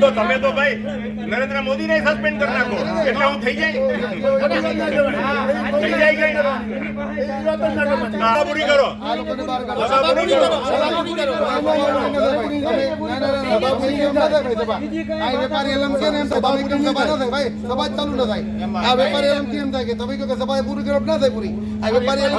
તો તમે તો ભાઈ નરેન્દ્ર મોદીને સસ્પેન્ડ કરી નાખો. એટલે હું થઈ જાય? થઈ જાય પૂરી કરો વેપારી એલમ ને એમ સભા ના થાય? ભાઈ સભા ચાલુ ના થાય. આ વેપારી એલમ એમ થાય કે તમે કહો કે સભા પૂરી કરો ના થાય પૂરી? આ વેપારી એલમ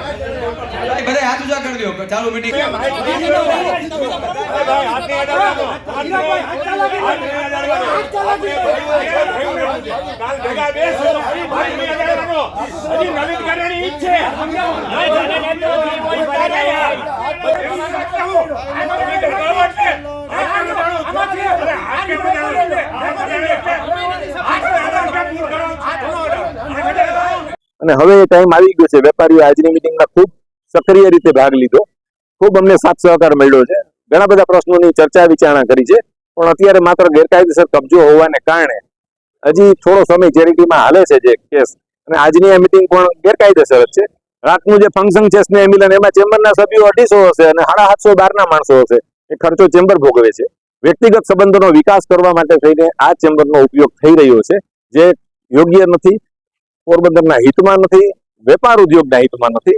દો ચાલુ મીટિંગ અને હવે એ ટાઈમ આવી ગયો છે વેપારીઓ આજની મિટિંગમાં ખૂબ સક્રિય રીતે ભાગ લીધો. ખૂબ અમને સાથ સહકાર મળ્યો છે. ઘણા બધા પ્રશ્નોની ચર્ચા વિચારણા કરી છે. પણ અત્યારે માત્ર ગેરકાયદેસર કબજો હોવાને કારણે હજી થોડો સમય ચેરિટીમાં હાલે છે જે કેસ. અને આજની આ મિટિંગ પણ ગેરકાયદેસર જ છે. રાતનું જે ફંક્શન છે સ્નેહ મિલન, એમાં ચેમ્બરના સભ્યો અઢીસો હશે અને સાડા સાતસો બારના માણસો હશે. એ ખર્ચો ચેમ્બર ભોગવે છે. વ્યક્તિગત સંબંધોનો વિકાસ કરવા માટે થઈને આ ચેમ્બરનો ઉપયોગ થઈ રહ્યો છે. જે યોગ્ય નથી, પોરબંદરના હિતમાં નથી, વેપાર ઉદ્યોગના હિતમાં નથી.